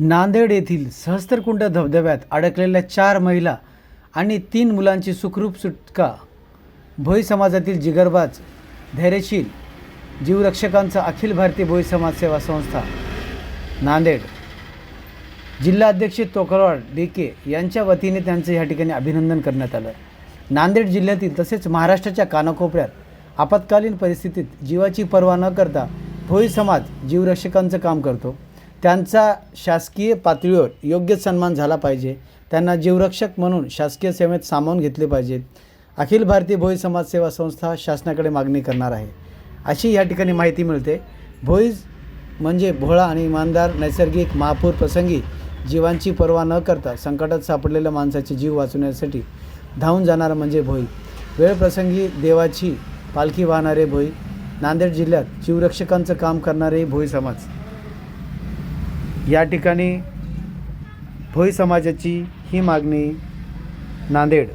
नांदेड येथील सहस्त्रकुंड धबधब्यात अडकलेल्या चार महिला आणि तीन मुलांची सुखरूप सुटका. भोई समाजातील जिगरबाज धैर्यशील जीवरक्षकांचा अखिल भारतीय भोई समाज सेवा संस्था नांदेड. जिल्हाध्यक्ष तोकरवाड डी के यांच्या वतीने त्यांचं या ठिकाणी अभिनंदन करण्यात आलं. नांदेड जिल्ह्यातील तसेच महाराष्ट्राच्या कानाकोपऱ्यात आपत्कालीन परिस्थितीत जीवाची पर्वा न करता भोई समाज जीवरक्षकांचं काम करतो. त्यांचा शासकीय पातळीवर योग्य सन्मान झाला पाहिजे. त्यांना जीवरक्षक म्हणून शासकीय सेवेत सामावून घेतले पाहिजेत अखिल भारतीय भोई समाज सेवा संस्था शासनाकडे मागणी करणार आहे. अशी या ठिकाणी माहिती मिळते. भोईज म्हणजे भोळा आणि इमानदार नैसर्गिक महापूर प्रसंगी जीवांची पर्वा न करता संकटात सापडलेल्या माणसाचे जीव वाचवण्यासाठी धावून जाणारा म्हणजे भोई. वेळप्रसंगी देवाची पालखी वाहणारे भोई. नांदेड जिल्ह्यात जीवरक्षकांचं काम करणारे भोई समाज. या ठिकाणी भोई समाजाची ही मागणी नांदेड